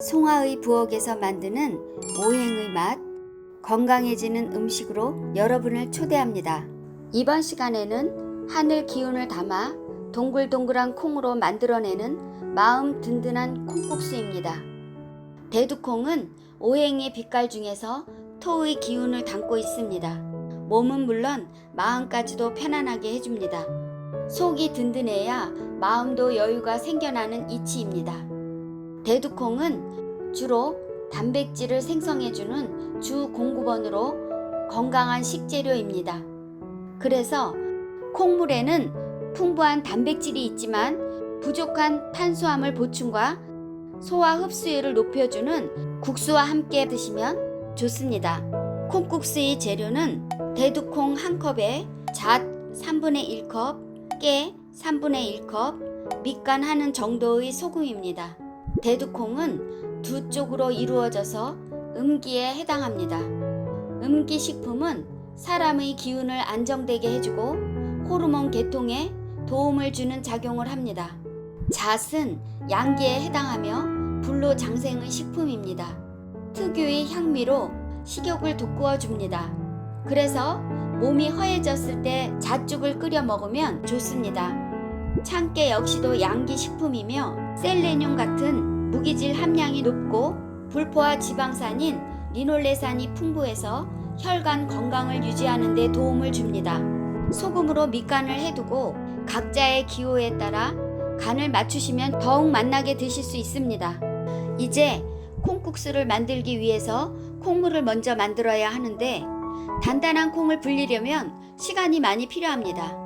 송화의 부엌에서 만드는 오행의 맛, 건강해지는 음식으로 여러분을 초대합니다. 이번 시간에는 하늘 기운을 담아 동글동글한 콩으로 만들어내는 마음 든든한 콩국수입니다. 대두콩은 오행의 빛깔 중에서 토의 기운을 담고 있습니다. 몸은 물론 마음까지도 편안하게 해줍니다. 속이 든든해야 마음도 여유가 생겨나는 이치입니다. 대두콩은 주로 단백질을 생성해주는 주 공급원으로 건강한 식재료입니다. 그래서 콩물에는 풍부한 단백질이 있지만 부족한 탄수화물 보충과 소화 흡수율을 높여주는 국수와 함께 드시면 좋습니다. 콩국수의 재료는 대두콩 한 컵에 잣 3분의 1컵, 깨 3분의 1컵, 밑간 하는 정도의 소금입니다. 대두콩은 두 쪽으로 이루어져서 음기에 해당합니다. 음기 식품은 사람의 기운을 안정되게 해주고 호르몬 개통에 도움을 주는 작용을 합니다. 잣은 양기에 해당하며 불로 장생의 식품입니다. 특유의 향미로 식욕을 돋구어 줍니다. 그래서 몸이 허해졌을 때 잣죽을 끓여 먹으면 좋습니다. 참깨 역시도 양기 식품이며 셀레늄 같은 무기질 함량이 높고 불포화 지방산인 리놀레산이 풍부해서 혈관 건강을 유지하는 데 도움을 줍니다. 소금으로 밑간을 해두고 각자의 기호에 따라 간을 맞추시면 더욱 맛나게 드실 수 있습니다. 이제 콩국수를 만들기 위해서 콩물을 먼저 만들어야 하는데 단단한 콩을 불리려면 시간이 많이 필요합니다.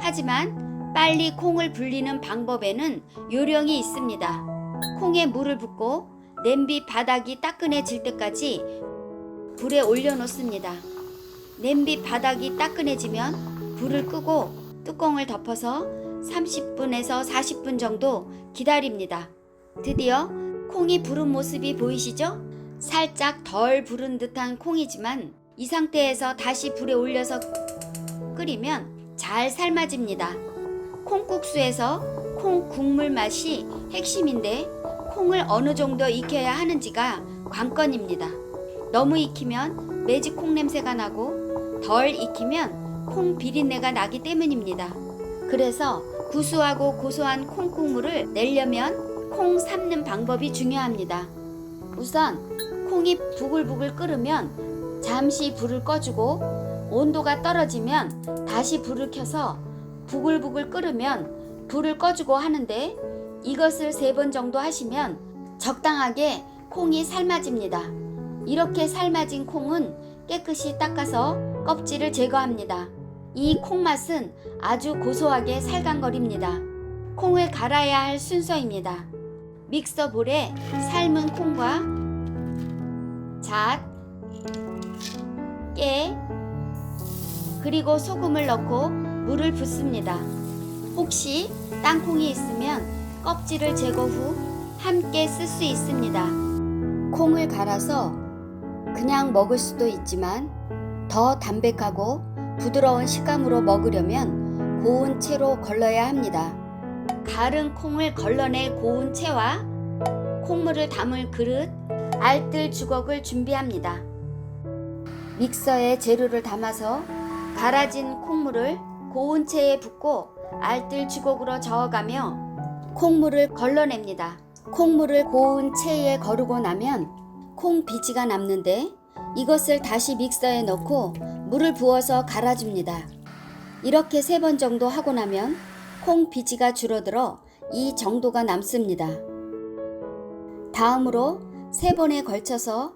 하지만 빨리 콩을 불리는 방법에는 요령이 있습니다. 콩에 물을 붓고 냄비 바닥이 따끈해질 때까지 불에 올려놓습니다. 냄비 바닥이 따끈해지면 불을 끄고 뚜껑을 덮어서 30분에서 40분 정도 기다립니다. 드디어 콩이 부른 모습이 보이시죠? 살짝 덜 부른 듯한 콩이지만 이 상태에서 다시 불에 올려서 끓이면 잘 삶아집니다. 콩국수에서 콩 국물 맛이 핵심인데 콩을 어느 정도 익혀야 하는지가 관건입니다. 너무 익히면 매직 콩 냄새가 나고 덜 익히면 콩 비린내가 나기 때문입니다. 그래서 구수하고 고소한 콩 국물을 내려면 콩 삶는 방법이 중요합니다. 우선 콩이 부글부글 끓으면 잠시 불을 꺼주고 온도가 떨어지면 다시 불을 켜서 부글부글 끓으면 불을 꺼주고 하는데 이것을 세 번 정도 하시면 적당하게 콩이 삶아집니다. 이렇게 삶아진 콩은 깨끗이 닦아서 껍질을 제거합니다. 이 콩맛은 아주 고소하게 살간거립니다. 콩을 갈아야 할 순서입니다. 믹서 볼에 삶은 콩과 잣, 깨, 그리고 소금을 넣고 물을 붓습니다. 혹시 땅콩이 있으면 껍질을 제거 후 함께 쓸 수 있습니다. 콩을 갈아서 그냥 먹을 수도 있지만 더 담백하고 부드러운 식감으로 먹으려면 고운 채로 걸러야 합니다. 갈은 콩을 걸러낼 고운 채와 콩물을 담을 그릇, 알뜰 주걱을 준비합니다. 믹서에 재료를 담아서 갈아진 콩물을 고운 채에 붓고 알뜰 주걱으로 저어가며 콩물을 걸러냅니다. 콩물을 고운 채에 거르고 나면 콩 비지가 남는데 이것을 다시 믹서에 넣고 물을 부어서 갈아줍니다. 이렇게 세 번 정도 하고 나면 콩 비지가 줄어들어 이 정도가 남습니다. 다음으로 세 번에 걸쳐서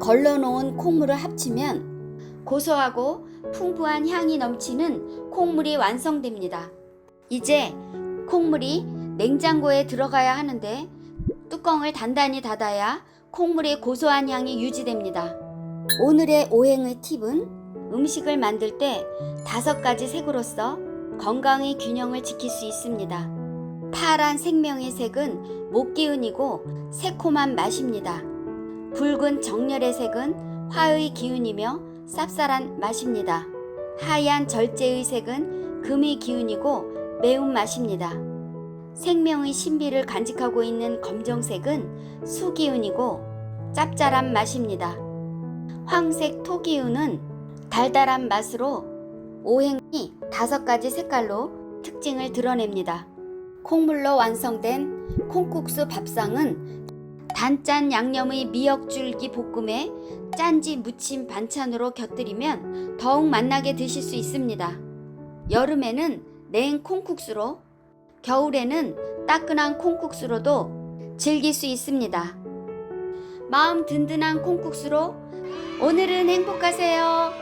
걸러놓은 콩물을 합치면 고소하고 풍부한 향이 넘치는 콩물이 완성됩니다. 이제 콩물이 냉장고에 들어가야 하는데 뚜껑을 단단히 닫아야 콩물의 고소한 향이 유지됩니다. 오늘의 오행의 팁은 음식을 만들 때 다섯 가지 색으로서 건강의 균형을 지킬 수 있습니다. 파란 생명의 색은 목기운이고 새콤한 맛입니다. 붉은 정열의 색은 화의 기운이며 쌉쌀한 맛입니다. 하얀 절제의 색은 금의 기운이고 매운 맛입니다. 생명의 신비를 간직하고 있는 검정색은 수기운이고 짭짤한 맛입니다. 황색 토기운은 달달한 맛으로 오행이 다섯 가지 색깔로 특징을 드러냅니다. 콩물로 완성된 콩국수 밥상은 단짠 양념의 미역줄기 볶음에 짠지 무침 반찬으로 곁들이면 더욱 맛나게 드실 수 있습니다. 여름에는 냉 콩국수로, 겨울에는 따끈한 콩국수로도 즐길 수 있습니다. 마음 든든한 콩국수로 오늘은 행복하세요.